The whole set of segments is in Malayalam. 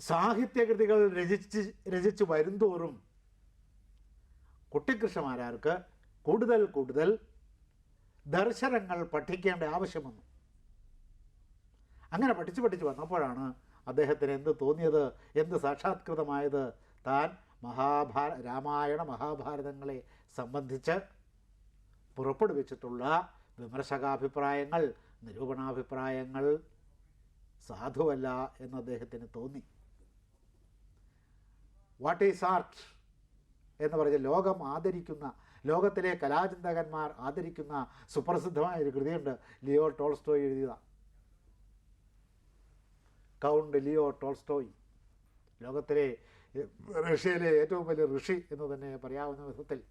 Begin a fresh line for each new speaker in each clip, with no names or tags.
സാഹിത്യകൃതികൾ രചിച്ച് രചിച്ച് വരുംതോറും കുട്ടിക്കൃഷ്ണമാരാർക്ക് കൂടുതൽ കൂടുതൽ ദർശനങ്ങൾ പഠിക്കേണ്ട ആവശ്യം വന്നു. അങ്ങനെ പഠിച്ച് പഠിച്ച് വന്നപ്പോഴാണ് അദ്ദേഹത്തിന് എന്ത് തോന്നിയത് എന്ത് സാക്ഷാത്കൃതമായത്? താൻ മഹാഭാര രാമായണ മഹാഭാരതങ്ങളെ സംബന്ധിച്ച് പുറപ്പെടുവിച്ചിട്ടുള്ള വിമർശകാഭിപ്രായങ്ങൾ നിരൂപണാഭിപ്രായങ്ങൾ സാധുവല്ല എന്ന് അദ്ദേഹത്തിന് തോന്നി. വാട്ട് ഈസ് ആർട്ട് എന്ന് പറഞ്ഞ് ലോകം ആദരിക്കുന്ന ലോകത്തിലെ കലാചിന്തകന്മാർ ആദരിക്കുന്ന സുപ്രസിദ്ധമായ ഒരു കൃതിയുണ്ട്. ലിയോ ടോൾസ്റ്റോയ് എഴുതിയത്. Count Leo Tolstoy. ലോകത്തിലെ റഷ്യയിലെ ഏറ്റവും വലിയ ഋഷി എന്ന് തന്നെ പറയാവുന്ന വിധത്തിൽ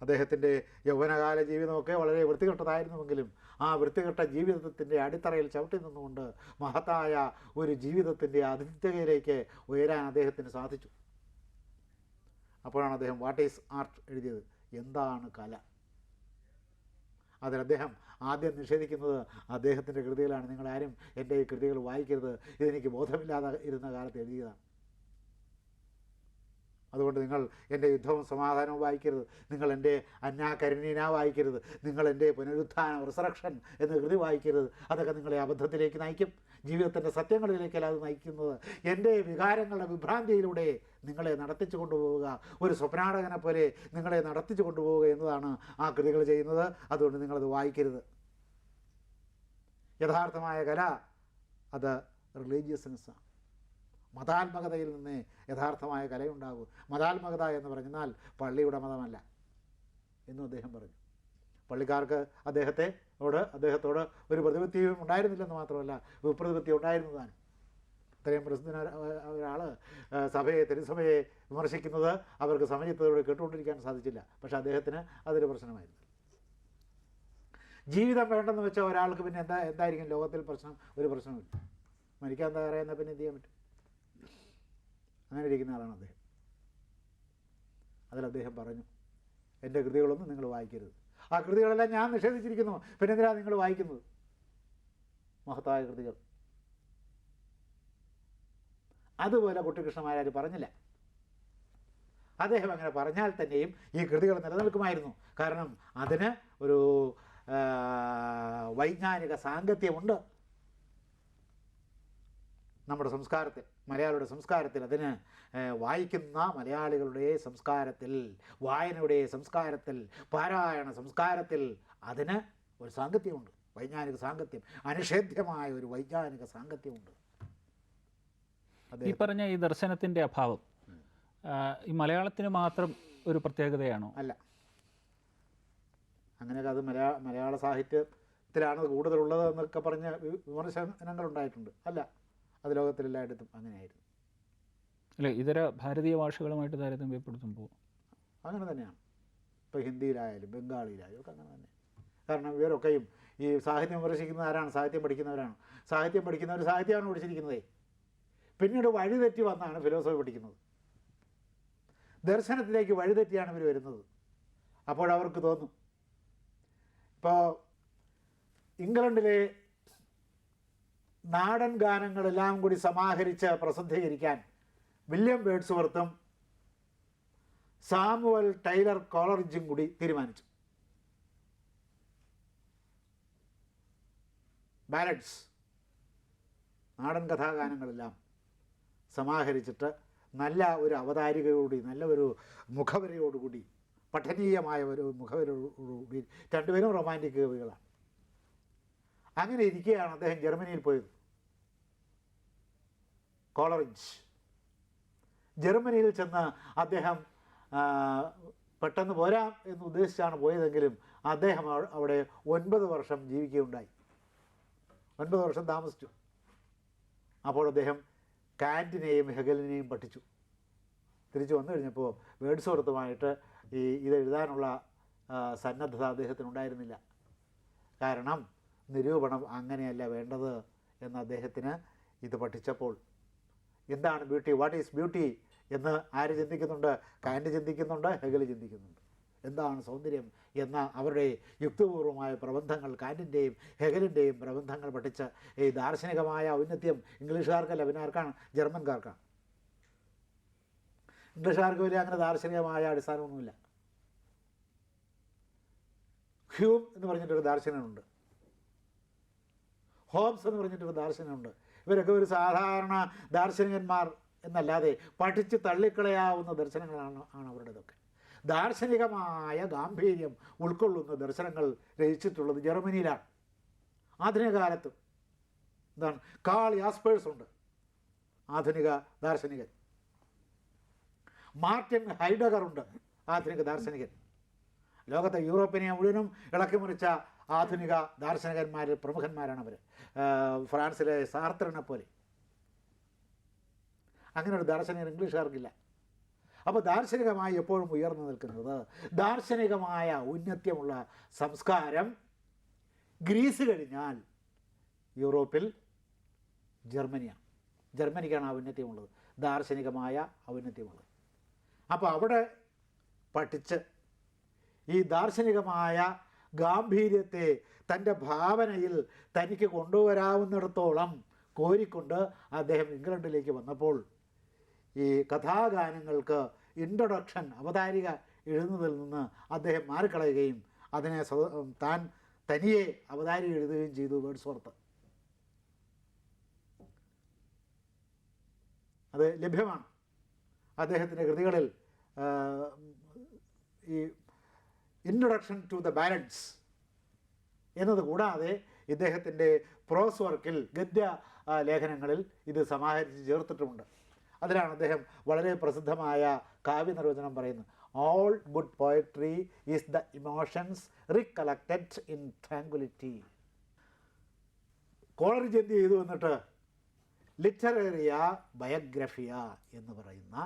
അദ്ദേഹത്തിന്റെ യൗവനകാല ജീവിതമൊക്കെ വളരെ വൃത്തികെട്ടതായിരുന്നുവെങ്കിലും ആ വൃത്തികെട്ട ജീവിതത്തിന്റെ അടിത്തറയിൽ ചവിട്ടി നിന്നുകൊണ്ട് മഹത്തായ ഒരു ജീവിതത്തിന്റെ അതിഥ്യതയിലേക്ക് ഉയരാൻ അദ്ദേഹത്തിന് സാധിച്ചു. അപ്പോഴാണ് അദ്ദേഹം വാട്ട് ഈസ് ആർട്ട് എഴുതിയത്. എന്താണ് കല? അതിൽ അദ്ദേഹം ആദ്യം നിഷേധിക്കുന്നത് അദ്ദേഹത്തിന്റെ കൃതികളാണ്. നിങ്ങളാരും എന്റെ ഈ കൃതികൾ വായിക്കരുത്. ഇതെനിക്ക് ബോധമില്ലാതെ ഇരുന്ന കാലത്ത് എഴുതിയതാണ്. അതുകൊണ്ട് നിങ്ങൾ എന്റെ യുദ്ധവും സമാധാനവും വായിക്കരുത്. നിങ്ങൾ എന്റെ അന്നാകരുണീന വായിക്കരുത്. നിങ്ങൾ എന്റെ പുനരുത്ഥാനം റിസറക്ഷൻ എന്ന കൃതി വായിക്കരുത്. അതൊക്കെ നിങ്ങളെ അബദ്ധത്തിലേക്ക് നയിക്കും. ജീവിതത്തിന്റെ സത്യങ്ങളിലേക്കല്ല അത് നയിക്കുന്നത്. എന്റെ വികാരങ്ങളുടെ വിഭ്രാന്തിയിലൂടെ നിങ്ങളെ നടത്തിച്ചു കൊണ്ടുപോവുക. ഒരു സ്വപ്നാടകനെ പോലെ നിങ്ങളെ നടത്തിച്ചു കൊണ്ടുപോവുക എന്നതാണ് ആ കൃതികൾ ചെയ്യുന്നത്. അതുകൊണ്ട് നിങ്ങളത് വായിക്കരുത്. യഥാർത്ഥമായ കല അത് റിലീജിയസ്നെസ്സാണ് മതാത്മകതയിൽ നിന്ന് യഥാർത്ഥമായ കലയുണ്ടാകൂ. മതാത്മകത എന്ന് പറഞ്ഞാൽ പള്ളിയുടെ മതമല്ല എന്നും അദ്ദേഹം പറഞ്ഞു. പള്ളിക്കാർക്ക് അദ്ദേഹത്തെ ഓട് അദ്ദേഹത്തോട് ഒരു പ്രതിപത്തിയും ഉണ്ടായിരുന്നില്ലെന്ന് മാത്രമല്ല വിപ്രതിപത്തി ഉണ്ടായിരുന്നതാണ്. ഇത്രയും പ്രസിദ്ധന ഒരാൾ സഭയെ തിരുസഭയെ വിമർശിക്കുന്നത് അവർക്ക് സമയത്തോടെ കേട്ടുകൊണ്ടിരിക്കാൻ സാധിച്ചില്ല. പക്ഷേ അദ്ദേഹത്തിന് അതൊരു പ്രശ്നമായിരുന്നു. ജീവിതം വേണ്ടെന്ന് വെച്ചാൽ ഒരാൾക്ക് പിന്നെ എന്താ എന്തായിരിക്കും ലോകത്തിൽ പ്രശ്നം? ഒരു പ്രശ്നമില്ല മരിക്കാൻ തയ്യാറായെന്നാൽ പിന്നെ എന്ത് ചെയ്യാൻ പറ്റും? അങ്ങനെ ഇരിക്കുന്ന ആളാണ് അദ്ദേഹം. അതിൽ അദ്ദേഹം പറഞ്ഞു എന്റെ കൃതികളൊന്നും നിങ്ങൾ വായിക്കരുത്. ആ കൃതികളെല്ലാം ഞാൻ നിഷേധിച്ചിരിക്കുന്നു. പിന്നെ എന്തിനാണ് നിങ്ങൾ വായിക്കുന്നത്? മഹത്തായ കൃതികൾ. അതുപോലെ കുട്ടികൃഷ്ണമാരാർ പറഞ്ഞില്ല. അദ്ദേഹം അങ്ങനെ പറഞ്ഞാൽ തന്നെയും ഈ കൃതികൾ നിലനിൽക്കുമായിരുന്നു. കാരണം അതിന് ഒരു വൈജ്ഞാനിക സാങ്കത്യമുണ്ട് നമ്മുടെ സംസ്കാരത്തിൽ. മലയാളിയുടെ സംസ്കാരത്തിൽ അതിന് വായിക്കുന്ന മലയാളികളുടെ സംസ്കാരത്തിൽ വായനയുടെ സംസ്കാരത്തിൽ പാരായണ സംസ്കാരത്തിൽ അതിന് ഒരു സാങ്കത്യമുണ്ട്. വൈജ്ഞാനിക സാങ്കത്യം അനിഷേധ്യമായ ഒരു വൈജ്ഞാനിക സാങ്കത്യമുണ്ട്.
ഈ പറഞ്ഞ ഈ ദർശനത്തിന്റെ അഭാവം ഈ മലയാളത്തിന് മാത്രം ഒരു പ്രത്യേകതയാണോ?
അല്ല. അങ്ങനെയൊക്കെ അത് മലയാള മലയാള സാഹിത്യത്തിലാണ് കൂടുതലുള്ളത് എന്നൊക്കെ പറഞ്ഞ വിമർശനങ്ങൾ ഉണ്ടായിട്ടുണ്ട് അല്ല. അത് ലോകത്തിലെല്ലായിടത്തും അങ്ങനെയായിരുന്നു.
അല്ലെ ഇതര ഭാരതീയ ഭാഷകളുമായിട്ട് താരതമ്യപ്പെടുത്തുമ്പോൾ?
അങ്ങനെ തന്നെയാണ്. ഇപ്പോൾ ഹിന്ദിയിലായാലും ബംഗാളിയിലായാലും ഒക്കെ അങ്ങനെ തന്നെ. കാരണം ഇവരൊക്കെയും ഈ സാഹിത്യം വിമർശിക്കുന്ന ആരാണ്? സാഹിത്യം പഠിക്കുന്നവരാണ്. സാഹിത്യം പഠിക്കുന്നവർ സാഹിത്യമാണ് പഠിച്ചിരിക്കുന്നതേ. പിന്നീട് വഴിതെറ്റി വന്നാണ് ഫിലോസഫി പഠിക്കുന്നത്. ദർശനത്തിലേക്ക് വഴിതെറ്റിയാണ് ഇവർ വരുന്നത്. അപ്പോഴവർക്ക് തോന്നും. ഇപ്പോൾ ഇംഗ്ലണ്ടിലെ നാടൻ ഗാനങ്ങളെല്ലാം കൂടി സമാഹരിച്ച് പ്രസിദ്ധീകരിക്കാൻ വില്യം വേഡ്സ്വർത്തും സാമുവൽ ടൈലർ കോളറിജും കൂടി തീരുമാനിച്ചു. ബാലഡ്സ് നാടൻ കഥാഗാനങ്ങളെല്ലാം സമാഹരിച്ചിട്ട് നല്ല ഒരു അവതാരികയോടുകൂടി നല്ല ഒരു മുഖവരയോടുകൂടി പഠനീയമായ ഒരു മുഖവരയോടുകൂടി രണ്ടുപേരും റൊമാന്റിക് കവികളാണ്. അങ്ങനെ ഇരിക്കുകയാണ് അദ്ദേഹം ജർമ്മനിയിൽ പോയത്. കോളറിഞ്ച്. ജർമ്മനിയിൽ ചെന്ന് അദ്ദേഹം പെട്ടെന്ന് പോരാം എന്ന് ഉദ്ദേശിച്ചാണ് പോയതെങ്കിലും അദ്ദേഹം അവിടെ ഒൻപത് വർഷം ജീവിക്കുകയുണ്ടായി. ഒൻപത് വർഷം താമസിച്ചു. അപ്പോൾ അദ്ദേഹം കാന്റിനെയും ഹെഗലിനെയും പഠിച്ചു. തിരിച്ചു വന്നു കഴിഞ്ഞപ്പോൾ വേഡ്സ്വർത്തുമായിട്ട് ഈ ഇത് എഴുതാനുള്ള സന്നദ്ധത സന്നദ്ധത അദ്ദേഹത്തിനുണ്ടായിരുന്നില്ല കാരണം നിരൂപണം അങ്ങനെയല്ല വേണ്ടത് എന്ന് അദ്ദേഹത്തിന് ഇത് പഠിച്ചപ്പോൾ എന്താണ് ബ്യൂട്ടി? വാട്ട് ഈസ് ബ്യൂട്ടി എന്ന് ആര് ചിന്തിക്കുന്നുണ്ട്? കാൻഡ് ചിന്തിക്കുന്നുണ്ട് ഹെഗൽ ചിന്തിക്കുന്നുണ്ട്. എന്താണ് സൗന്ദര്യം എന്ന അവരുടെ യുക്തിപൂർവമായ പ്രബന്ധങ്ങൾ കാന്റിന്റെയും ഹെഗലിന്റെയും പ്രബന്ധങ്ങൾ പഠിച്ച ഈ ദാർശനികമായ ഔന്നത്യം ഇംഗ്ലീഷുകാർക്കല്ല പിന്നെ ആർക്കാണ് ജർമ്മൻകാർക്കാണ്. ഇംഗ്ലീഷുകാർക്ക് വലിയ അങ്ങനെ ദാർശനികമായ അടിസ്ഥാനമൊന്നുമില്ല. ഹ്യൂം എന്ന് പറഞ്ഞിട്ടൊരു ദാർശനികനുണ്ട്. ഹോബ്സ് എന്ന് പറഞ്ഞിട്ടൊരു ദാർശനികനുണ്ട്. ഇവരൊക്കെ ഒരു സാധാരണ ദാർശനികന്മാർ എന്നല്ലാതെ പഠിച്ച് തള്ളിക്കളയാവുന്ന ദർശനങ്ങളാണ് ആണ് അവരുടേതൊക്കെ. ദാർശനികമായ ഗാംഭീര്യം ഉൾക്കൊള്ളുന്ന ദർശനങ്ങൾ രചിച്ചിട്ടുള്ളത് ജർമ്മനിയിലാണ്. ആധുനിക കാലത്ത് എന്താണ് കാൾ യാസ്പേഴ്സ് ഉണ്ട് ആധുനിക ദാർശനികൻ. മാർട്ടിൻ ഹൈഡഗർ ഉണ്ട് ആധുനിക ദാർശനികൻ. ലോകത്തെ യൂറോപ്പിനെ മുഴുവനും ഇളക്കി മുറിച്ച ആധുനിക ദാർശനികന്മാരിൽ പ്രമുഖന്മാരാണ് അവർ ഫ്രാൻസിലെ സാർത്രനെ പോലെ. അങ്ങനെ ഒരു ദാർശനികൻ ഇംഗ്ലീഷുകാർക്കില്ല. അപ്പോൾ ദാർശനികമായി എപ്പോഴും ഉയർന്നു നിൽക്കുന്നത് ദാർശനികമായ ഔന്നത്യമുള്ള സംസ്കാരം ഗ്രീസ് കഴിഞ്ഞാൽ യൂറോപ്പിൽ ജർമ്മനിയാണ്. ജർമ്മനിക്കാണ് ഔന്നത്യമുള്ളത് ദാർശനികമായ ഔന്നത്യമുള്ളത് അപ്പോൾ അവിടെ പഠിച്ച് ഈ ദാർശനികമായ ഗാംഭീര്യത്തെ തന്റെ ഭാവനയിൽ തനിക്ക് കൊണ്ടുവരാവുന്നിടത്തോളം കോരിക്കൊണ്ട് അദ്ദേഹം ഇംഗ്ലണ്ടിലേക്ക് വന്നപ്പോൾ ഈ കഥാഗാനങ്ങൾക്ക് ഇൻട്രൊഡക്ഷൻ അവതാരിക എഴുതുന്നതിൽ നിന്ന് അദ്ദേഹം മാറിക്കളയുകയും അതിനെ താൻ തനിയെ അവതാരിക എഴുതുകയും ചെയ്തു വേർഡ്സ്വർത്ത് അത് ലഭ്യമാണ്. അദ്ദേഹത്തിന്റെ കൃതികളിൽ ഈ ഇൻട്രൊഡക്ഷൻ ടു ദ ബാലൻസ് എന്നത് കൂടാതെ ഇദ്ദേഹത്തിന്റെ പ്രോസ് വർക്കിൽ ഗദ്യ ലേഖനങ്ങളിൽ ഇത് സമാഹരിച്ച് ചേർത്തിട്ടുമുണ്ട്. അതിലാണ് അദ്ദേഹം വളരെ പ്രസിദ്ധമായ കാവ്യ നിർവചനം പറയുന്നത്. All good poetry is the emotions recollected in tranquillity college എന്ത് ചെയ്തു എന്നിട്ട്? ലിറ്ററേറിയ ബയോഗ്രഫിയ എന്ന് പറയുന്ന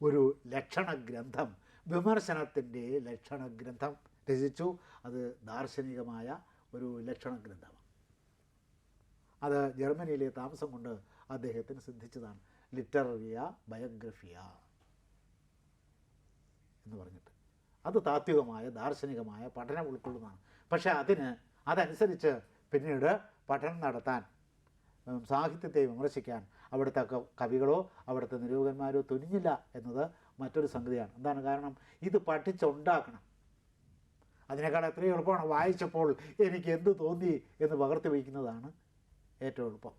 ഒരു ലക്ഷണഗ്രന്ഥം വിമർശനത്തിന്റെ ലക്ഷണഗ്രന്ഥം രചിച്ചു. അത് ദാർശനികമായ ഒരു ലക്ഷണഗ്രന്ഥമാണ്. അത് ജർമ്മനിയിലെ താമസം കൊണ്ട് അദ്ദേഹത്തിന് സിദ്ധിച്ചതാണ്. ലിറ്റററിയ ബയോഗ്രഫിയ എന്ന് പറഞ്ഞിട്ട്. അത് താത്വികമായ ദാർശനികമായ പഠനം ഉൾക്കൊള്ളുന്നതാണ്. പക്ഷേ അതിന് അതനുസരിച്ച് പിന്നീട് പഠനം നടത്താൻ സാഹിത്യത്തെ വിമർശിക്കാൻ അവിടുത്തെ കവികളോ അവിടുത്തെ നിരൂപകന്മാരോ തുനിഞ്ഞില്ല എന്നത് മറ്റൊരു സംഗതിയാണ്. എന്താണ് കാരണം? ഇത് പഠിച്ചുണ്ടാക്കണം. അതിനേക്കാൾ എത്രയും എളുപ്പമാണ് വായിച്ചപ്പോൾ എനിക്ക് എന്ത് തോന്നി എന്ന് പകർത്തി വയ്ക്കുന്നതാണ് ഏറ്റവും എളുപ്പം.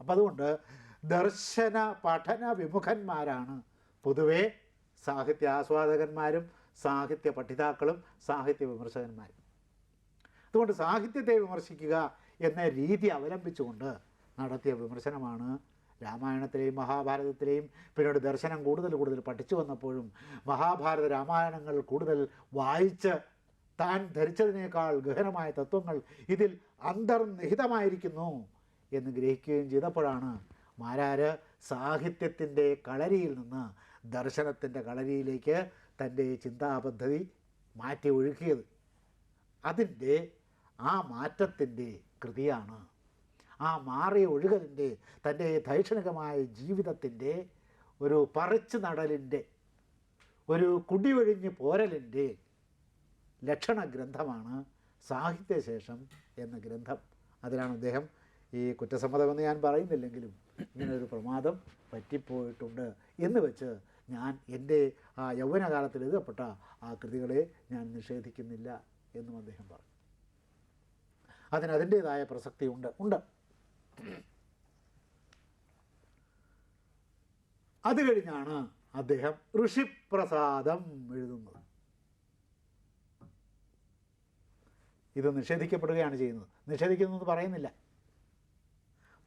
അപ്പം അതുകൊണ്ട് ദർശന പഠന വിമുഖന്മാരാണ്. പൊതുവേ സാഹിത്യ ആസ്വാദകന്മാരും സാഹിത്യ പഠിതാക്കളും സാഹിത്യ വിമർശകന്മാരും. അതുകൊണ്ട് സാഹിത്യത്തെ വിമർശിക്കുക എന്ന രീതി അവലംബിച്ചുകൊണ്ട് നടത്തിയ വിമർശനമാണ് രാമായണത്തിലെയും മഹാഭാരതത്തിലെയും പിന്നീട് ദർശനം കൂടുതൽ കൂടുതൽ പഠിച്ചു വന്നപ്പോഴും മഹാഭാരത രാമായണങ്ങൾ കൂടുതൽ വായിച്ച് താൻ ധരിച്ചതിനേക്കാൾ ഗഹനമായ തത്വങ്ങൾ ഇതിൽ അന്തർനിഹിതമായിരിക്കുന്നു എന്ന് ഗ്രഹിക്കുകയും ചെയ്തപ്പോഴാണ് മാരാര് സാഹിത്യത്തിന്റെ കളരിയിൽ നിന്ന് ദർശനത്തിന്റെ കളരിയിലേക്ക് തന്റെ ചിന്താപദ്ധതി മാറ്റി ഒഴുക്കിയത്. അതിന്റെ ആ മാറ്റത്തിന്റെ കൃതിയാണ് ആ മാറിയ ഒഴുകലിന്റെ തന്റെ ധൈക്ഷണികമായ ജീവിതത്തിന്റെ ഒരു പറിച്ചു നടലിന്റെ ഒരു കുടിയൊഴിഞ്ഞ് പോരലിന്റെ ലക്ഷണ ഗ്രന്ഥമാണ് സാഹിത്യശേഷം എന്ന ഗ്രന്ഥം. അതിലാണ് അദ്ദേഹം ഈ കുറ്റസമ്മതമെന്ന് ഞാൻ പറയുന്നില്ലെങ്കിലും ഇങ്ങനെ ഒരു പ്രമാദം പറ്റിപ്പോയിട്ടുണ്ട് എന്ന് വെച്ച് ഞാൻ എന്റെ ആ യൗവനകാലത്തിൽ എഴുതപ്പെട്ട ആ കൃതികളെ ഞാൻ നിഷേധിക്കുന്നില്ല എന്നും അദ്ദേഹം പറഞ്ഞു. അതിന് അതിന്റേതായ പ്രസക്തി ഉണ്ട് ഉണ്ട്. അത് കഴിഞ്ഞാണ് അദ്ദേഹം ഋഷിപ്രസാദം എഴുതുന്നത്. ഇത് നിഷേധിക്കപ്പെടുകയാണ് ചെയ്യുന്നത്. നിഷേധിക്കുന്നത് പറയുന്നില്ല.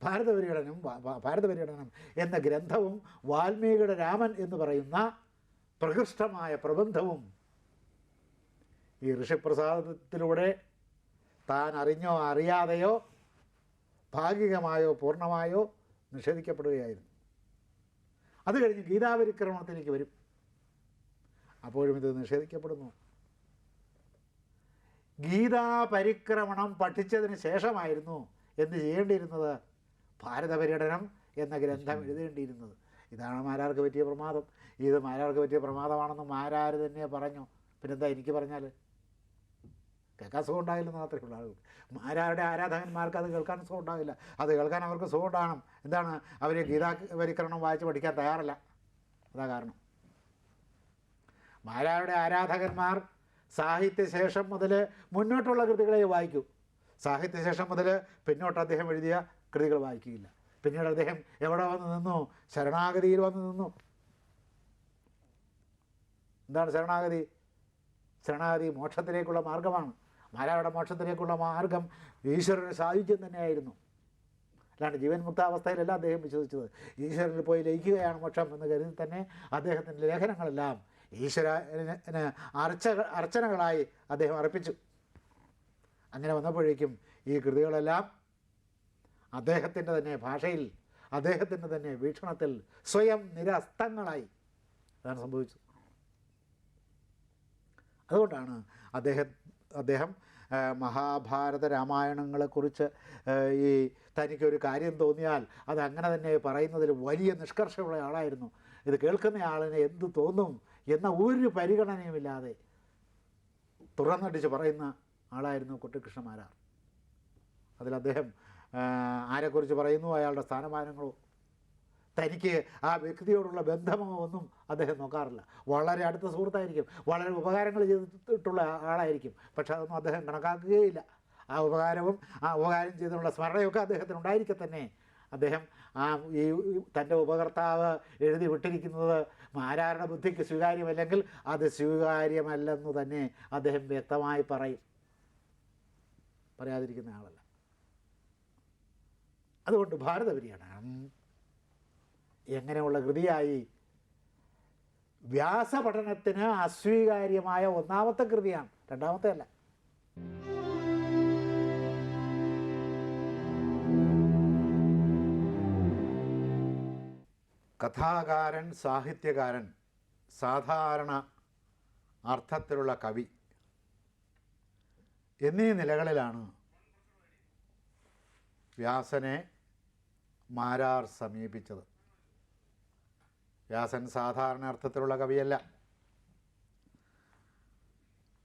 ഭാരതപര്യടനം പര്യടനം ഭാരത ഭാരതപര്യടനം എന്ന ഗ്രന്ഥവും വാൽമീകിയുടെ രാമൻ എന്ന് പറയുന്ന പ്രകൃഷ്ടമായ പ്രബന്ധവും ഈ ഋഷിപ്രസാദത്തിലൂടെ താൻ അറിഞ്ഞോ അറിയാതെയോ ഭാഗികമായോ പൂർണമായോ നിഷേധിക്കപ്പെടുകയായിരുന്നു. അത് കഴിഞ്ഞ് ഗീതാപരിക്രമണത്തിലേക്ക് വരും. അപ്പോഴും ഇത് നിഷേധിക്കപ്പെടുന്നു. ഗീതാപരിക്രമണം പഠിച്ചതിന് ശേഷമായിരുന്നു എന്ത് ചെയ്യേണ്ടിയിരുന്നത്? ഭാരതപര്യടനം എന്ന ഗ്രന്ഥം എഴുതേണ്ടിയിരുന്നത്. ഇതാണ് മാരാർക്ക് പറ്റിയ പ്രമാദം. ഇത് മാരാർക്ക് പറ്റിയ പ്രമാദമാണെന്ന് മാരാർ തന്നെ പറഞ്ഞു. പിന്നെന്താ എനിക്ക് പറഞ്ഞാൽ കേൾക്കാൻ സുഖം മാത്രമേ ഉള്ളൂ. ആളുകൾ ആരാരുടെ ആരാധകന്മാർക്ക് അത് കേൾക്കാൻ സുഖം ഉണ്ടാകില്ല അത് കേൾക്കാൻ അവർക്ക് സുഖം എന്താണ്? അവർ ഗീതാവരിക്കരണം വായിച്ച് പഠിക്കാൻ തയ്യാറല്ല. അതാ കാരണം. മാരാരുടെ ആരാധകന്മാർ സാഹിത്യശേഷം മുതൽ മുന്നോട്ടുള്ള കൃതികളെ വായിക്കൂ. സാഹിത്യശേഷം മുതൽ പിന്നോട്ട് അദ്ദേഹം എഴുതിയ കൃതികൾ വായിക്കുകയില്ല. പിന്നീട് അദ്ദേഹം എവിടെ വന്ന് നിന്നു? ശരണാഗതിയിൽ വന്ന് നിന്നു. എന്താണ് ശരണാഗതി? ശരണാഗതി മോക്ഷത്തിലേക്കുള്ള മാർഗമാണ് മാരാരുടെ മോക്ഷത്തിലേക്കുള്ള മാർഗം ഈശ്വരന് സാധിക്കും തന്നെയായിരുന്നു. അല്ലാണ്ട് ജീവൻ മുക്താവസ്ഥയിലല്ല അദ്ദേഹം വിശ്വസിച്ചത്. ഈശ്വരനിൽ പോയി ലയിക്കുകയാണ് മോക്ഷം എന്ന് കരുതി തന്നെ അദ്ദേഹത്തിന്റെ ലേഖനങ്ങളെല്ലാം ഈശ്വരന് അർച്ച അർച്ചനകളായി അദ്ദേഹം അർപ്പിച്ചു. അങ്ങനെ വന്നപ്പോഴേക്കും ഈ കൃതികളെല്ലാം അദ്ദേഹത്തിന്റെ തന്നെ ഭാഷയിൽ അദ്ദേഹത്തിന്റെ തന്നെ വീക്ഷണത്തിൽ സ്വയം നിരസ്തങ്ങളായി അതാണ് സംഭവിച്ചത്. അതുകൊണ്ടാണ് അദ്ദേഹം അദ്ദേഹം മഹാഭാരത രാമായണങ്ങളെക്കുറിച്ച് ഈ തനിക്കൊരു കാര്യം തോന്നിയാൽ അത് അങ്ങനെ തന്നെ പറയുന്നതിൽ വലിയ നിഷ്കർഷമുള്ള ആളായിരുന്നു. ഇത് കേൾക്കുന്ന ആളിന് എന്ത് തോന്നും എന്ന ഒരു പരിഗണനയുമില്ലാതെ തുറന്നടിച്ച് പറയുന്ന ആളായിരുന്നു കുട്ടിക്കൃഷ്ണമാരാർ അതിൽ അദ്ദേഹം ആരെക്കുറിച്ച് പറയുന്നു അയാളുടെ സ്ഥാനമാനങ്ങളോ തനിക്ക് ആ വ്യക്തിയോടുള്ള ബന്ധമോ ഒന്നും അദ്ദേഹം നോക്കാറില്ല. വളരെ അടുത്ത സുഹൃത്തായിരിക്കും. വളരെ ഉപകാരങ്ങൾ ചെയ്തിട്ടുള്ള ആളായിരിക്കും. പക്ഷെ അതൊന്നും അദ്ദേഹം കണക്കാക്കുകയില്ല. ആ ഉപകാരവും ആ ഉപകാരം ചെയ്തിട്ടുള്ള സ്മരണയൊക്കെ അദ്ദേഹത്തിന് ഉണ്ടായിരിക്കെ തന്നെ. അദ്ദേഹം ആ ഈ തന്റെ ഉപകർത്താവ് എഴുതി വിട്ടിരിക്കുന്നത് ആരാരുടെ ബുദ്ധിക്ക് സ്വീകാര്യമല്ലെങ്കിൽ അത് സ്വീകാര്യമല്ലെന്ന് തന്നെ അദ്ദേഹം വ്യക്തമായി പറയും. പറയാതിരിക്കുന്ന ആളല്ല. അതുകൊണ്ട് ഭാരതപര്യടനം എങ്ങനെയുള്ള കൃതിയായി? വ്യാസപഠനത്തിന് അസ്വീകാര്യമായ ഒന്നാമത്തെ കൃതിയാണ്. രണ്ടാമത്തെ അല്ല. കഥാകാരൻ സാഹിത്യകാരൻ സാധാരണ അർത്ഥത്തിലുള്ള കവി എന്നീ നിലകളിലാണ് വ്യാസനെ മാരാർ സമീപിച്ചത്. വ്യാസൻ സാധാരണ അർത്ഥത്തിലുള്ള കവിയല്ല.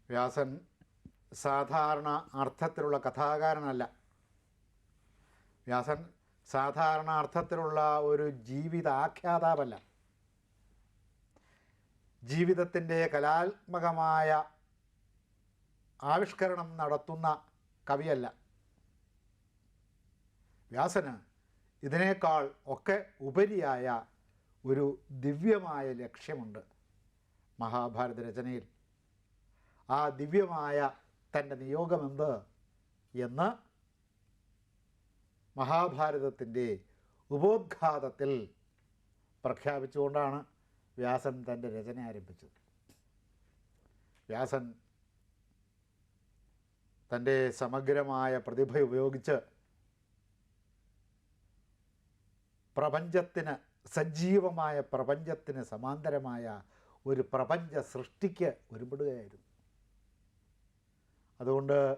വ്യാസൻ സാധാരണ അർത്ഥത്തിലുള്ള കഥാകാരനല്ല. വ്യാസൻ സാധാരണ അർത്ഥത്തിലുള്ള ഒരു ജീവിതാഖ്യാതാവല്ല. ജീവിതത്തിന്റെ കലാത്മകമായ ആവിഷ്കരണം നടത്തുന്ന കവിയല്ല. വ്യാസന് ഇതിനേക്കാൾ ഒക്കെ ഉപരിയായ ഒരു ദിവ്യമായ ലക്ഷ്യമുണ്ട് മഹാഭാരത രചനയിൽ. ആ ദിവ്യമായ തന്റെ നിയോഗമെന്ത് എന്ന് മഹാഭാരതത്തിന്റെ ഉപോദ്ഘാതത്തിൽ പ്രഖ്യാപിച്ചുകൊണ്ടാണ് വ്യാസൻ തന്റെ രചന ആരംഭിച്ചത്. വ്യാസൻ തന്റെ സമഗ്രമായ പ്രതിഭ ഉപയോഗിച്ച് പ്രപഞ്ചത്തിന് സജീവമായ പ്രപഞ്ചത്തിന് സമാന്തരമായ ഒരു പ്രപഞ്ച സൃഷ്ടിക്ക് ഒരുപെടുകയായിരുന്നു. അതുകൊണ്ട്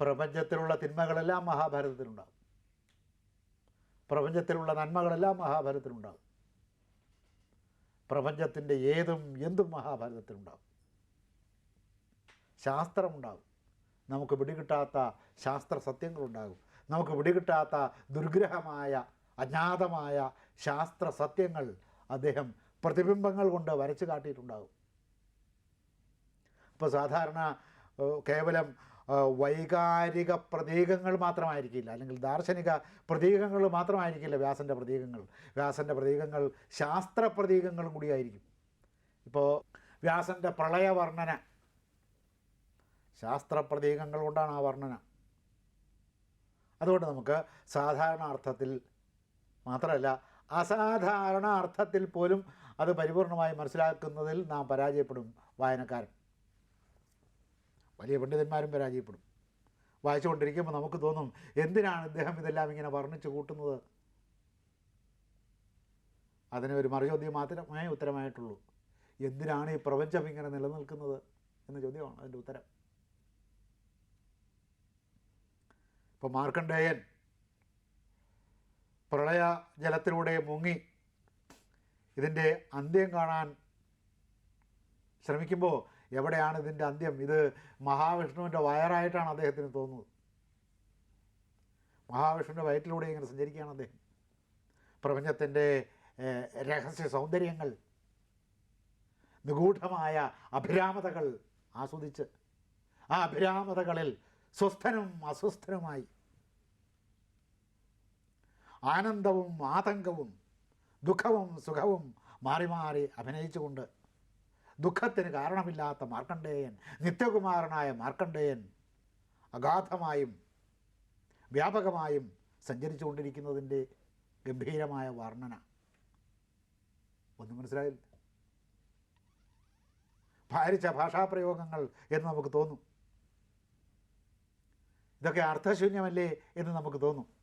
പ്രപഞ്ചത്തിലുള്ള തിന്മകളെല്ലാം മഹാഭാരതത്തിലുണ്ടാകും. പ്രപഞ്ചത്തിലുള്ള നന്മകളെല്ലാം മഹാഭാരതത്തിലുണ്ടാകും. പ്രപഞ്ചത്തിന്റെ ഏതും എന്തും മഹാഭാരതത്തിലുണ്ടാകും. ശാസ്ത്രമുണ്ടാകും. നമുക്ക് പിടികിട്ടാത്ത ശാസ്ത്ര സത്യങ്ങളുണ്ടാകും നമുക്ക് പിടികിട്ടാത്ത ദുർഗ്രഹമായ അജ്ഞാതമായ ശാസ്ത്ര സത്യങ്ങൾ അദ്ദേഹം പ്രതിബിംബങ്ങൾ കൊണ്ട് വരച്ചു കാട്ടിയിട്ടുണ്ടാകും. ഇപ്പോൾ സാധാരണ കേവലം വൈകാരിക പ്രതീകങ്ങൾ മാത്രമായിരിക്കില്ല. അല്ലെങ്കിൽ ദാർശനിക പ്രതീകങ്ങൾ മാത്രമായിരിക്കില്ല വ്യാസന്റെ പ്രതീകങ്ങൾ. വ്യാസന്റെ പ്രതീകങ്ങൾ ശാസ്ത്ര പ്രതീകങ്ങളും കൂടിയായിരിക്കും. ഇപ്പോൾ വ്യാസന്റെ പ്രളയവർണന. ശാസ്ത്ര പ്രതീകങ്ങൾ കൊണ്ടാണ് ആ വർണന. അതുകൊണ്ട് നമുക്ക് സാധാരണ അർത്ഥത്തിൽ മാത്രമല്ല അസാധാരണ അർത്ഥത്തിൽ പോലും അത് പരിപൂർണമായി മനസ്സിലാക്കുന്നതിൽ നാം പരാജയപ്പെടും വായനക്കാരൻ. വലിയ പണ്ഡിതന്മാരും പരാജയപ്പെടും. വായിച്ചുകൊണ്ടിരിക്കുമ്പോൾ നമുക്ക് തോന്നും എന്തിനാണ് ഇദ്ദേഹം ഇതെല്ലാം ഇങ്ങനെ വർണിച്ചു കൂട്ടുന്നത്? അതിന് ഒരു മറുചോദ്യം മാത്രമേ ഉത്തരമായിട്ടുള്ളൂ. എന്തിനാണ് ഈ പ്രപഞ്ചം ഇങ്ങനെ നിലനിൽക്കുന്നത് എന്ന ചോദ്യമാണ് അതിന്റെ ഉത്തരം. ഇപ്പോൾ മാർക്കണ്ഡേയൻ പ്രളയ ജലത്തിലൂടെ മുങ്ങി ഇതിന്റെ അന്ത്യം കാണാൻ ശ്രമിക്കുമ്പോൾ എവിടെയാണ് ഇതിന്റെ അന്ത്യം? ഇത് മഹാവിഷ്ണുവിന്റെ വയറായിട്ടാണ് അദ്ദേഹത്തിന് തോന്നുന്നത്. മഹാവിഷ്ണുവിന്റെ വയറ്റിലൂടെ ഇങ്ങനെ സഞ്ചരിക്കുകയാണ് അദ്ദേഹം. പ്രപഞ്ചത്തിന്റെ രഹസ്യ സൗന്ദര്യങ്ങൾ നിഗൂഢമായ അഭിരാമതകൾ ആസ്വദിച്ച് ആ അഭിരാമതകളിൽ സ്വസ്ഥനും അസ്വസ്ഥനുമായി ആനന്ദവും ആതങ്കവും ദുഃഖവും സുഖവും മാറി മാറി അഭിനയിച്ചുകൊണ്ട് ദുഃഖത്തിന് കാരണമില്ലാത്ത മാർക്കണ്ഡേയൻ നിത്യകുമാരനായ മാർക്കണ്ഡേയൻ അഗാധമായും വ്യാപകമായും സഞ്ചരിച്ചുകൊണ്ടിരിക്കുന്നതിന്റെ ഗംഭീരമായ വർണന. ഒന്നും മനസ്സിലായില്ല. ഭാരിച്ച ഭാഷാപ്രയോഗങ്ങൾ എന്ന് നമുക്ക് തോന്നും. ഇതൊക്കെ അർത്ഥശൂന്യമല്ലേ എന്ന് നമുക്ക് തോന്നും.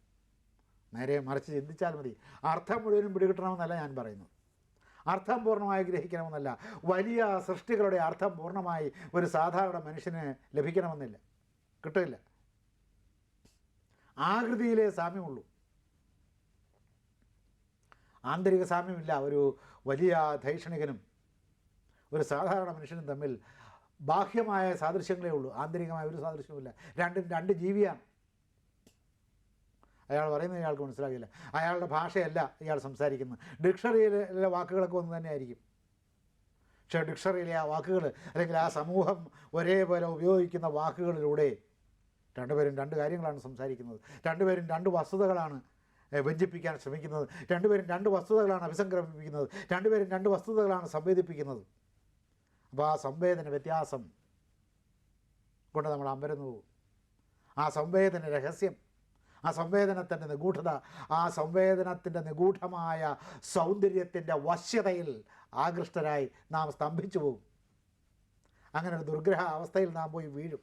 നേരെ മറിച്ച് ചിന്തിച്ചാൽ മതി. അർത്ഥം മുഴുവനും പിടികിട്ടണമെന്നല്ല ഞാൻ പറയുന്നത്. അർത്ഥം പൂർണമായി ഗ്രഹിക്കണമെന്നല്ല. വലിയ സൃഷ്ടികളുടെ അർത്ഥം പൂർണമായി ഒരു സാധാരണ മനുഷ്യന് ലഭിക്കണമെന്നില്ല. കിട്ടില്ല. ആകൃതിയിലെ സാമ്യമുള്ളൂ. ആന്തരിക സാമ്യമില്ല. ഒരു വലിയ ധൈഷണികനും ഒരു സാധാരണ മനുഷ്യനും തമ്മിൽ ബാഹ്യമായ സാദൃശ്യങ്ങളേ ഉള്ളൂ. ആന്തരികമായ ഒരു സാദൃശ്യവുമില്ല. രണ്ടും രണ്ട് ജീവിയാണ്. അയാൾ പറയുന്നത് ഇയാൾക്ക് മനസ്സിലാകില്ല. അയാളുടെ ഭാഷയല്ല ഇയാൾ സംസാരിക്കുന്നത്. ഡിക്ഷണറിയിലെ വാക്കുകളൊക്കെ ഒന്ന് തന്നെയായിരിക്കും. പക്ഷേ ഡിക്ഷണറിയിലെ ആ വാക്കുകൾ അല്ലെങ്കിൽ ആ സമൂഹം ഒരേപോലെ ഉപയോഗിക്കുന്ന വാക്കുകളിലൂടെ രണ്ടുപേരും രണ്ട് കാര്യങ്ങളാണ് സംസാരിക്കുന്നത്. രണ്ടുപേരും രണ്ട് വസ്തുതകളാണ് വ്യഞ്ചിപ്പിക്കാൻ ശ്രമിക്കുന്നത്. രണ്ടുപേരും രണ്ട് വസ്തുതകളാണ് അഭിസംക്രമിപ്പിക്കുന്നത് രണ്ടുപേരും രണ്ട് വസ്തുതകളാണ് സംവേദിപ്പിക്കുന്നത്. അപ്പോൾ ആ സംവേദന വ്യത്യാസം കൊണ്ട് നമ്മൾ അമ്പരന്നു പോകും. ആ സംവേദന രഹസ്യം ആ സംവേദനത്തിന്റെ നിഗൂഢത ആ സംവേദനത്തിന്റെ നിഗൂഢമായ സൗന്ദര്യത്തിന്റെ വശ്യതയിൽ ആകൃഷ്ടരായി നാം സ്തംഭിച്ചു പോകും. അങ്ങനെ ഒരു ദുർഗ്രഹ അവസ്ഥയിൽ നാം പോയി വീഴും.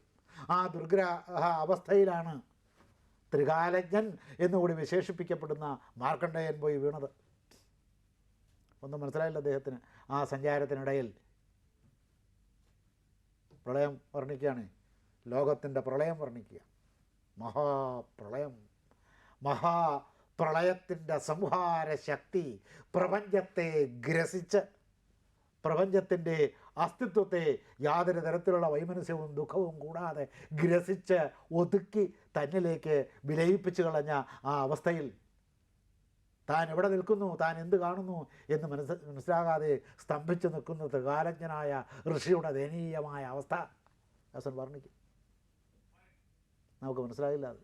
ആ ദുർഗ്രഹ അവസ്ഥയിലാണ് ത്രികാലജ്ഞൻ എന്നുകൂടി വിശേഷിപ്പിക്കപ്പെടുന്ന മാർക്കണ്ഡേയൻ പോയി വീണത്. ഒന്നും മനസ്സിലായില്ല അദ്ദേഹത്തിന്. ആ സഞ്ചാരത്തിനിടയിൽ പ്രളയം വർണിക്കുകയാണ്. ലോകത്തിന്റെ പ്രളയം വർണിക്കുക. മഹാപ്രളയം. മഹാപ്രളയത്തിന്റെ സംഹാര ശക്തി പ്രപഞ്ചത്തെ ഗ്രസിച്ച് പ്രപഞ്ചത്തിന്റെ അസ്തിത്വത്തെ യാതൊരു തരത്തിലുള്ള വൈമനസ്യവും ദുഃഖവും കൂടാതെ ഗ്രസിച്ച് ഒതുക്കി തന്നിലേക്ക് വിലയിപ്പിച്ചു കളഞ്ഞ ആ അവസ്ഥയിൽ താൻ എവിടെ നിൽക്കുന്നു താൻ എന്ത് കാണുന്നു എന്ന് മനസ്സ് മനസ്സിലാകാതെ സ്തംഭിച്ചു നിൽക്കുന്ന ത്രികാലജ്ഞനായ ഋഷിയുടെ ദയനീയമായ അവസ്ഥ അസൻ വർണിക്കും. നമുക്ക് മനസ്സിലാകില്ല അത്.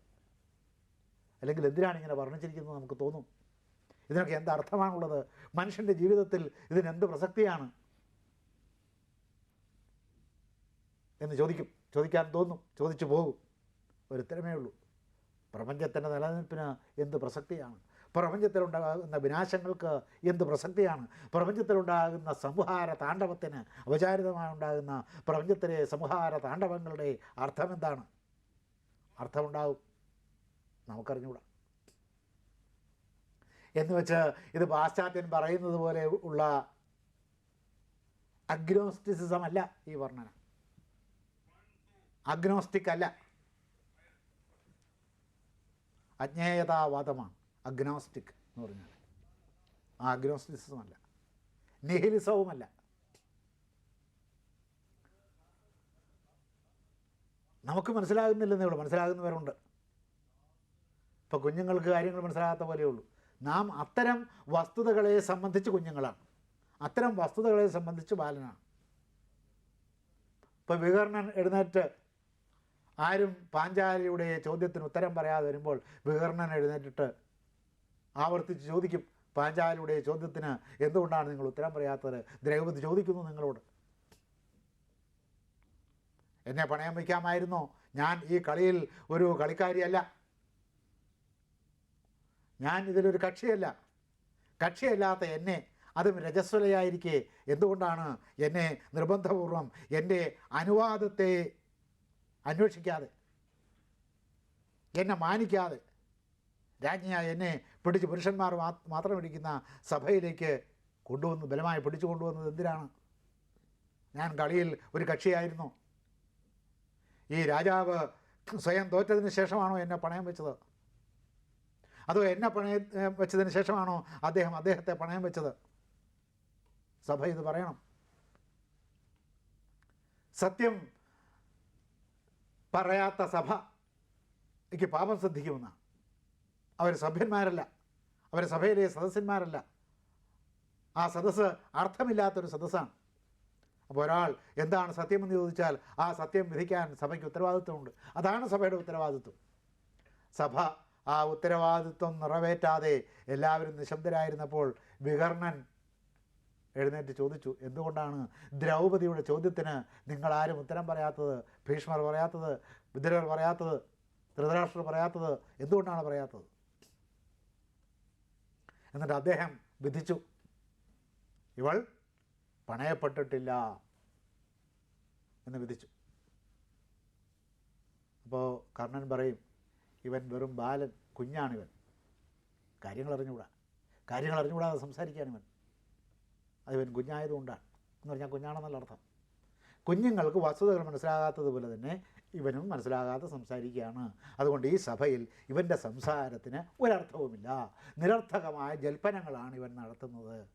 അല്ലെങ്കിൽ എന്തിനാണ് ഇങ്ങനെ വർണിച്ചിരിക്കുന്നത് നമുക്ക് തോന്നും. ഇതിനൊക്കെ എന്ത് അർത്ഥമാണുള്ളത്? മനുഷ്യന്റെ ജീവിതത്തിൽ ഇതിനെന്ത് പ്രസക്തിയാണ്? എന്ന് ചോദിക്കും. ചോദിക്കാൻ തോന്നും. ചോദിച്ചു പോകും. ഒരു ഉത്തരമേ ഉള്ളൂ. പ്രപഞ്ചത്തിന്റെ നിലനിൽപ്പിന് എന്ത് പ്രസക്തിയാണ്? പ്രപഞ്ചത്തിലുണ്ടാകുന്ന വിനാശങ്ങൾക്ക് എന്ത് പ്രസക്തിയാണ്? പ്രപഞ്ചത്തിലുണ്ടാകുന്ന സംഹാര താണ്ഡവത്തിന് അപചാരിതമായി ഉണ്ടാകുന്ന പ്രപഞ്ചത്തിലെ സംഹാര താണ്ഡവങ്ങളുടെ അർത്ഥമെന്താണ് അർത്ഥമുണ്ടാകും. നമുക്കറിഞ്ഞൂടാ. എന്ന് വെച്ച് ഇത് പാശ്ചാത്യൻ പറയുന്നത് പോലെ ഉള്ള അഗ്നോസ്റ്റിസിസം അല്ല ഈ വർണന. അഗ്നോസ്റ്റിക് അല്ല. അജ്ഞേയതാവാദമാണ്. അഗ്നോസ്റ്റിക് എന്ന് പറഞ്ഞാൽ ആ അല്ല. നിഹിലിസവുമല്ല നമുക്ക് മനസ്സിലാകുന്നില്ലെന്നേ ഉള്ളൂ. മനസ്സിലാകുന്നവരുണ്ട്. ഇപ്പോൾ കുഞ്ഞുങ്ങൾക്ക് കാര്യങ്ങൾ മനസ്സിലാകാത്ത പോലെയേ ഉള്ളൂ. നാം അത്തരം വസ്തുതകളെ സംബന്ധിച്ച് കുഞ്ഞുങ്ങളാണ്. അത്തരം വസ്തുതകളെ സംബന്ധിച്ച് ബാലനാണ്. ഇപ്പോൾ വികർണൻ എഴുന്നേറ്റ് ആരും പാഞ്ചാലിയുടെ ചോദ്യത്തിന് ഉത്തരം പറയാതെ വരുമ്പോൾ വികർണൻ എഴുന്നേറ്റിട്ട് ആവർത്തിച്ച് ചോദിക്കും പാഞ്ചാലിയുടെ ചോദ്യത്തിന് എന്തുകൊണ്ടാണ് നിങ്ങൾ ഉത്തരം പറയാത്തത്? ദ്രൗപദി ചോദിക്കുന്നു നിങ്ങളോട്. എന്നെ പണയം വയ്ക്കാമായിരുന്നോ? ഞാൻ ഈ കളിയിൽ ഒരു കളിക്കാരിയല്ല. ഞാൻ ഇതിലൊരു കക്ഷിയല്ല. കക്ഷിയല്ലാത്ത എന്നെ അതും രജസ്വലയായിരിക്കെ. എന്തുകൊണ്ടാണ് എന്നെ നിർബന്ധപൂർവം എന്റെ അനുവാദത്തെ അന്വേഷിക്കാതെ എന്നെ മാനിക്കാതെ രാജ്ഞിയായ എന്നെ പിടിച്ച് പുരുഷന്മാർ മാത്രം ഇരിക്കുന്ന സഭയിലേക്ക് കൊണ്ടുവന്ന് ബലമായി പിടിച്ചു കൊണ്ടുവന്നത് എന്തിനാണ്? ഞാൻ കളിയിൽ ഒരു കക്ഷിയായിരുന്നു. ഈ രാജാവ് സ്വയം തോറ്റതിന് ശേഷമാണോ എന്നെ പണയം വെച്ചത്? അതോ എന്നെ പണയം വെച്ചതിന് ശേഷമാണോ അദ്ദേഹം അദ്ദേഹത്തെ പണയം വെച്ചത്? സഭ ഇത് പറയണം. സത്യം പറയാത്ത സഭ എനിക്ക് പാപം ശ്രദ്ധിക്കുമെന്നാണ് അവർ സഭ്യന്മാരല്ല. അവർ സഭയിലെ സദസ്യന്മാരല്ല. ആ സദസ്സ് അർത്ഥമില്ലാത്തൊരു സദസ്സാണ്. അപ്പോൾ ഒരാൾ എന്താണ് സത്യമെന്ന് ചോദിച്ചാൽ ആ സത്യം വിധിക്കാൻ സഭയ്ക്ക് ഉത്തരവാദിത്വമുണ്ട്. അതാണ് സഭയുടെ ഉത്തരവാദിത്വം. സഭ ആ ഉത്തരവാദിത്വം നിറവേറ്റാതെ എല്ലാവരും നിശബ്ദരായിരുന്നപ്പോൾ വികർണൻ എഴുന്നേറ്റ് ചോദിച്ചു എന്തുകൊണ്ടാണ് ദ്രൗപതിയുടെ ചോദ്യത്തിന് നിങ്ങൾ ആരും ഉത്തരം പറയാത്തത്? ഭീഷ്മർ പറയാത്തത്? വിദുരർ പറയാത്തത്? ധൃതരാഷ്ട്രർ പറയാത്തത്? എന്തുകൊണ്ടാണ് പറയാത്തത്? എന്നിട്ട് അദ്ദേഹം വിധിച്ചു ഇവൾ പണയപ്പെട്ടിട്ടില്ല എന്ന് വിധിച്ചു. അപ്പോൾ കർണൻ പറയും ഇവൻ വെറും ബാലൻ കുഞ്ഞാണിവൻ. കാര്യങ്ങൾ അറിഞ്ഞുകൂടാ കാര്യങ്ങൾ അറിഞ്ഞുകൂടാതെ സംസാരിക്കാൻ ഇവൻ. അതിവൻ കുഞ്ഞായതുകൊണ്ടാണ്. എന്ന് പറഞ്ഞാൽ കുഞ്ഞാണെന്നുള്ള അർത്ഥം. കുഞ്ഞുങ്ങൾക്ക് വസ്തുതകൾ മനസ്സിലാകാത്തതുപോലെ തന്നെ ഇവനും മനസ്സിലാകാതെ സംസാരിക്കുകയാണ്. അതുകൊണ്ട് ഈ സഭയിൽ ഇവന്റെ സംസാരത്തിന് ഒരർത്ഥവുമില്ല. നിരർത്ഥകമായ ജൽപ്പനങ്ങളാണ് ഇവൻ നടത്തുന്നത്.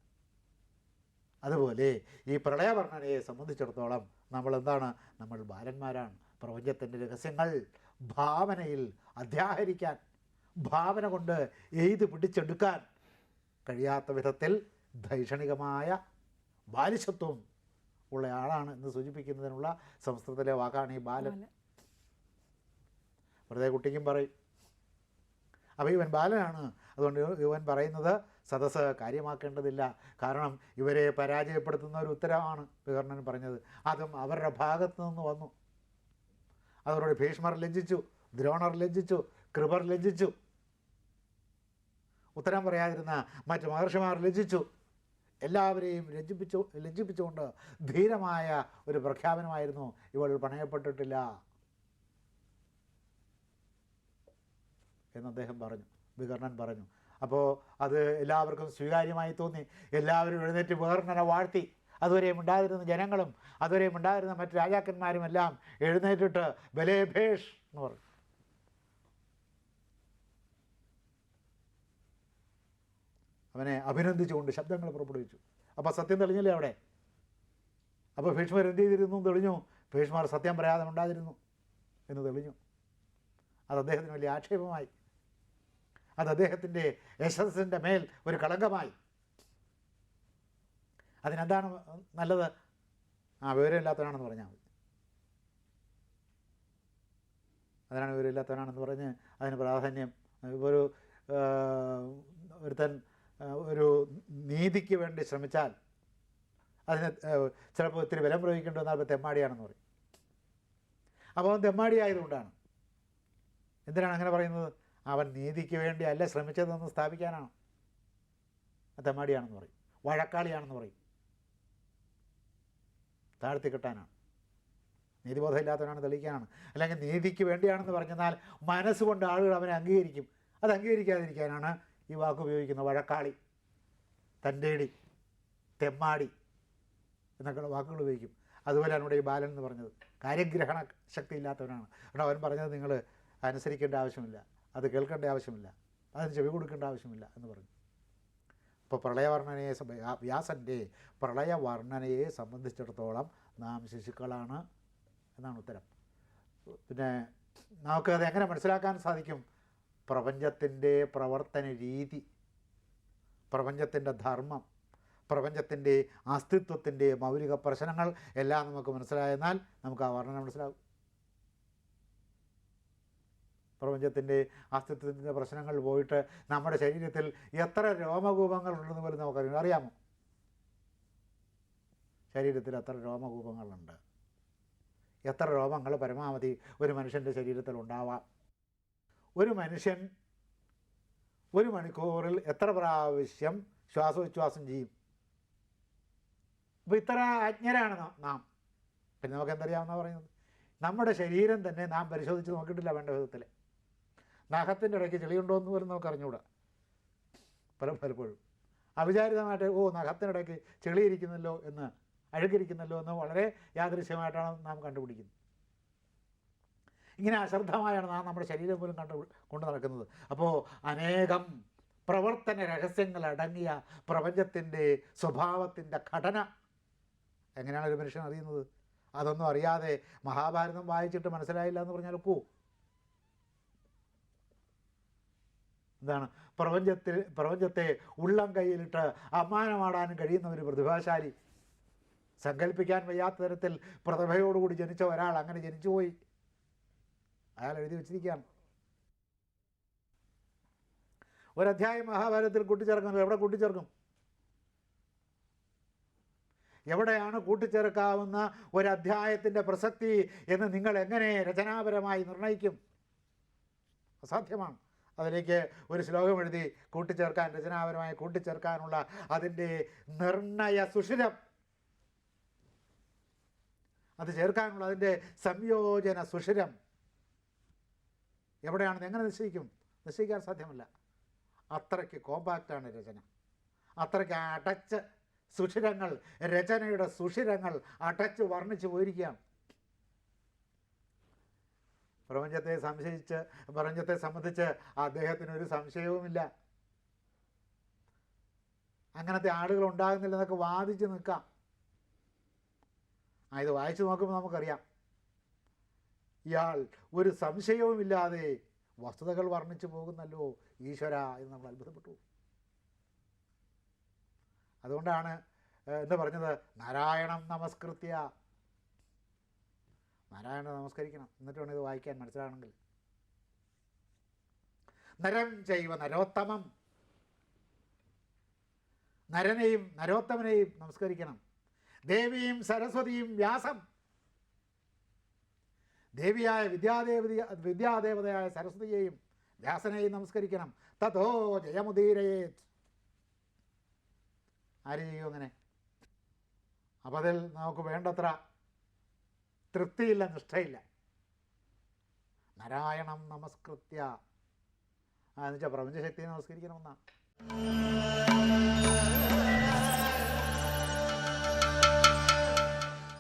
അതുപോലെ ഈ പ്രളയവർണനയെ സംബന്ധിച്ചിടത്തോളം നമ്മൾ എന്താണ് നമ്മൾ ബാലന്മാരാണ്. പ്രപഞ്ചത്തിന്റെ രഹസ്യങ്ങൾ ഭാവനയിൽ അധ്യാഹരിക്കാൻ ഭാവന കൊണ്ട് എഴുത് പിടിച്ചെടുക്കാൻ കഴിയാത്ത വിധത്തിൽ ധൈഷണികമായ ബാലിശത്വം ഉള്ള ആളാണ് എന്ന് സൂചിപ്പിക്കുന്നതിനുള്ള സംസ്കൃതത്തിലെ വാക്കാണ് ഈ ബാലൻ. വെറുതെ കുട്ടിക്കും പറയും. അപ്പോൾ ഇവൻ ബാലനാണ്. അതുകൊണ്ട് ഇവൻ പറയുന്നത് സദസ്സ് കാര്യമാക്കേണ്ടതില്ല. കാരണം ഇവരെ പരാജയപ്പെടുത്തുന്ന ഒരു ഉത്തരവാണ് വികർണൻ പറഞ്ഞത്. അതും അവരുടെ ഭാഗത്തു നിന്ന് വന്നു. അതോടെ ഭീഷ്മർ ലജ്ജിച്ചു ദ്രോണർ ലജ്ജിച്ചു കൃപർ ലജ്ജിച്ചു. ഉത്തരം പറയാതിരുന്ന മറ്റ് മഹർഷിമാർ ലജ്ജിച്ചു. എല്ലാവരെയും ലജ്ജിപ്പിച്ചു ലജ്ജിപ്പിച്ചുകൊണ്ട് ധീരമായ ഒരു പ്രഖ്യാപനമായിരുന്നു ഇവൾ പണയപ്പെട്ടിട്ടില്ല എന്ന് അദ്ദേഹം പറഞ്ഞു വികർണൻ പറഞ്ഞു. അപ്പോൾ അത് എല്ലാവർക്കും സ്വീകാര്യമായി തോന്നി. എല്ലാവരും എഴുന്നേറ്റ് വികർണനെ വാഴ്ത്തി. അതുവരെയും ഉണ്ടായിരുന്ന ജനങ്ങളും അതുവരെയും ഉണ്ടായിരുന്ന മറ്റ് രാജാക്കന്മാരും എല്ലാം എഴുന്നേറ്റിട്ട് ബലേഭേഷ് എന്ന് പറഞ്ഞു. അവനെ അഭിനന്ദിച്ചുകൊണ്ട് ശബ്ദങ്ങൾ പുറപ്പെടുവിച്ചു. അപ്പോൾ സത്യം തെളിഞ്ഞില്ലേ അവിടെ? അപ്പോൾ ഭീഷ്മർ എന്ത് ചെയ്തിരുന്നു? തെളിഞ്ഞു. ഭീഷ്മർ സത്യം പറയാതെ ഉണ്ടാതിരുന്നു എന്ന് തെളിഞ്ഞു. അത് അദ്ദേഹത്തിന് വലിയ ആക്ഷേപമായി. അത് അദ്ദേഹത്തിന്റെ യശസ്സിന്റെ മേൽ ഒരു കളങ്കമായി. അതിനെന്താണ് നല്ലത്. ആ വിവരമില്ലാത്തവനാണെന്ന് പറഞ്ഞാൽ മതി. അതിനാണ് വിവരമില്ലാത്തവനാണെന്ന് പറഞ്ഞ് അതിന് പ്രാധാന്യം. ഒരു ഒരുത്തൻ ഒരു നീതിക്ക് വേണ്ടി ശ്രമിച്ചാൽ അതിന് ചിലപ്പോൾ ഒത്തിരി ബലം പ്രയോഗിക്കേണ്ടി വന്നാൽ അപ്പോൾ തെമ്മാടിയാണെന്ന് പറയും. അപ്പോൾ അവൻ തെമ്മാടി ആയതുകൊണ്ടാണ്. എന്തിനാണ് അങ്ങനെ പറയുന്നത്? അവൻ നീതിക്ക് വേണ്ടി അല്ല ശ്രമിച്ചതെന്ന് സ്ഥാപിക്കാനാണ്. തെമ്മാടിയാണെന്ന് പറയും. വഴക്കാളിയാണെന്ന് പറയും. താഴ്ത്തി കിട്ടാനാണ് നീതിബോധമില്ലാത്തവനാണ് തെളിയിക്കാനാണ്. അല്ലെങ്കിൽ നീതിക്ക് വേണ്ടിയാണെന്ന് പറഞ്ഞാൽ മനസ്സുകൊണ്ട് ആളുകൾ അവനെ അംഗീകരിക്കും. അത് അംഗീകരിക്കാതിരിക്കാനാണ് ഈ വാക്ക് ഉപയോഗിക്കുന്നത്. വഴക്കാളി തന്റെടി തെമ്മാടി എന്നൊക്കെയുള്ള വാക്കുകൾ ഉപയോഗിക്കും. അതുപോലെയാണ് ഇവിടെ ഈ ബാലൻ എന്ന് പറഞ്ഞത് കാര്യഗ്രഹണ ശക്തി ഇല്ലാത്തവനാണ് കാരണം അവൻ പറഞ്ഞത് നിങ്ങൾ അനുസരിക്കേണ്ട ആവശ്യമില്ല. അത് കേൾക്കേണ്ട ആവശ്യമില്ല. അതിന് ചെവി കൊടുക്കേണ്ട ആവശ്യമില്ല എന്ന് പറഞ്ഞു. ഇപ്പോൾ പ്രളയവർണനയെ വ്യാസന്റെ പ്രളയവർണനയെ സംബന്ധിച്ചിടത്തോളം നാം ശിശുക്കളാണ് എന്നാണ് ഉത്തരം. പിന്നെ നമുക്കത് എങ്ങനെ മനസ്സിലാക്കാൻ സാധിക്കും? പ്രപഞ്ചത്തിന്റെ പ്രവർത്തന രീതി പ്രപഞ്ചത്തിന്റെ ധർമ്മം പ്രപഞ്ചത്തിന്റെ അസ്തിത്വത്തിന്റെ മൗലിക പ്രശ്നങ്ങൾ എല്ലാം നമുക്ക് മനസ്സിലായെന്നാൽ നമുക്ക് ആ വർണന മനസ്സിലാകും. പ്രപഞ്ചത്തിന്റെ അസ്തിത്വത്തിന്റെ പ്രശ്നങ്ങൾ പോയിട്ട് നമ്മുടെ ശരീരത്തിൽ എത്ര രോമകൂപങ്ങൾ ഉണ്ടെന്ന് പോലും നമുക്കറിയാം. അറിയാമോ? ശരീരത്തിൽ എത്ര രോമകൂപങ്ങളുണ്ട്? എത്ര രോമങ്ങൾ പരമാവധി ഒരു മനുഷ്യന്റെ ശരീരത്തിൽ ഉണ്ടാവാം? ഒരു മനുഷ്യൻ ഒരു മണിക്കൂറിൽ എത്ര പ്രാവശ്യം ശ്വാസോച്ഛ്വാസം ചെയ്യും? അപ്പോൾ ഇത്ര അജ്ഞരാണ് നാം- പിന്നെ നമുക്ക് എന്തറിയാമെന്നാണ് പറയുന്നത്? നമ്മുടെ ശരീരം തന്നെ നാം പരിശോധിച്ച് നോക്കിയിട്ടില്ല വേണ്ട വിധത്തിൽ നഖത്തിന്റെ ഇടയ്ക്ക് ചെളിയുണ്ടോ എന്ന് പോലും നമുക്ക് അറിഞ്ഞുകൂടാ പല പലപ്പോഴും. അവിചാരിതമായിട്ട് ഓ നഖത്തിനിടയ്ക്ക് ചെളിയിരിക്കുന്നല്ലോ എന്ന് അഴുകിരിക്കുന്നല്ലോ എന്ന് വളരെ യാദൃശ്യമായിട്ടാണ് നാം കണ്ടുപിടിക്കുന്നത്. ഇങ്ങനെ അശ്രദ്ധമായാണ് നാം നമ്മുടെ ശരീരം പോലും കണ്ടു കൊണ്ട് നടക്കുന്നത്. അപ്പോൾ അനേകം പ്രവർത്തന രഹസ്യങ്ങൾ അടങ്ങിയ പ്രപഞ്ചത്തിന്റെ സ്വഭാവത്തിന്റെ ഘടന. എങ്ങനെയാണ് ഒരു മനുഷ്യൻ അറിയുന്നത്? അതൊന്നും അറിയാതെ മഹാഭാരതം വായിച്ചിട്ട് മനസ്സിലായില്ല എന്ന് പറഞ്ഞാൽ ഒക്കൂ. എന്താണ് പ്രപഞ്ചത്തിൽ പ്രപഞ്ചത്തെ ഉള്ളം കയ്യിലിട്ട് അമ്മാനമാടാനും കഴിയുന്ന ഒരു പ്രതിഭാശാലി. സങ്കല്പിക്കാൻ വയ്യാത്ത തരത്തിൽ പ്രതിഭയോടുകൂടി ജനിച്ച ഒരാൾ അങ്ങനെ ജനിച്ചുപോയി അയാൾ എഴുതി വച്ചിരിക്കുകയാണ്. ഒരധ്യായം മഹാഭാരതത്തിൽ കൂട്ടിച്ചേർക്കുന്നത് എവിടെ കൂട്ടിച്ചേർക്കും? എവിടെയാണ് കൂട്ടിച്ചേർക്കാവുന്ന ഒരധ്യായത്തിന്റെ പ്രസക്തി എന്ന് നിങ്ങൾ എങ്ങനെ രചനാപരമായി നിർണയിക്കും? അസാധ്യമാണ്. അതിലേക്ക് ഒരു ശ്ലോകം എഴുതി കൂട്ടിച്ചേർക്കാൻ രചനാപരമായി കൂട്ടിച്ചേർക്കാനുള്ള അതിന്റെ നിർണയ സുഷിരം. അത് ചേർക്കാനുള്ള അതിന്റെ സംയോജന സുഷിരം. എവിടെയാണെന്ന് എങ്ങനെ നിശ്ചയിക്കും? നിശ്ചയിക്കാൻ സാധ്യമല്ല. അത്രയ്ക്ക് കോമ്പാക്റ്റാണ് രചന. അത്രയ്ക്ക് അടച്ച് സുഷിരങ്ങൾ രചനയുടെ സുഷിരങ്ങൾ അടച്ച് വർണിച്ച് പോയിരിക്കുകയാണ്. പ്രപഞ്ചത്തെ സംശയിച്ച് പ്രപഞ്ചത്തെ സംബന്ധിച്ച് അദ്ദേഹത്തിന് ഒരു സംശയവുമില്ല. അങ്ങനത്തെ ആളുകൾ ഉണ്ടാകുന്നില്ല എന്നൊക്കെ വാദിച്ച് നിൽക്കാം. ആ ഇത് വായിച്ചു നോക്കുമ്പോൾ നമുക്കറിയാം. ഇയാൾ ഒരു സംശയവുമില്ലാതെ വസ്തുതകൾ വർണിച്ചു പോകുന്നല്ലോ ഈശ്വര എന്ന് നമ്മൾ അത്ഭുതപ്പെട്ടു. അതുകൊണ്ടാണ് എന്താ പറഞ്ഞത് നാരായണം നമസ്കൃത്യ. നാരായണനെ നമസ്കരിക്കണം. എന്നിട്ട് വേണം ഇത് വായിക്കാൻ മനസ്സിലാണെങ്കിൽ നരം ചെയ്വ നരോത്തമം. നരനെയും നരോത്തമനെയും നമസ്കരിക്കണം. ദേവിയും സരസ്വതിയും വ്യാസം. ദേവിയായ വിദ്യാദേവതി വിദ്യാദേവതയായ സരസ്വതിയെയും വ്യാസനെയും നമസ്കരിക്കണം. തഥോ ജയമുദീരയേത്. ആര് ചെയ്യും അങ്ങനെ? അപ്പം അതിൽ നമുക്ക് വേണ്ടത്ര തൃപ്തിയില്ല നിഷ്ഠയില്ല. നാരായണം നമസ്കൃത്യ. എന്നുവെച്ചാൽ പ്രപഞ്ചശക്തിയെ നമസ്കരിക്കണമെന്നാണ്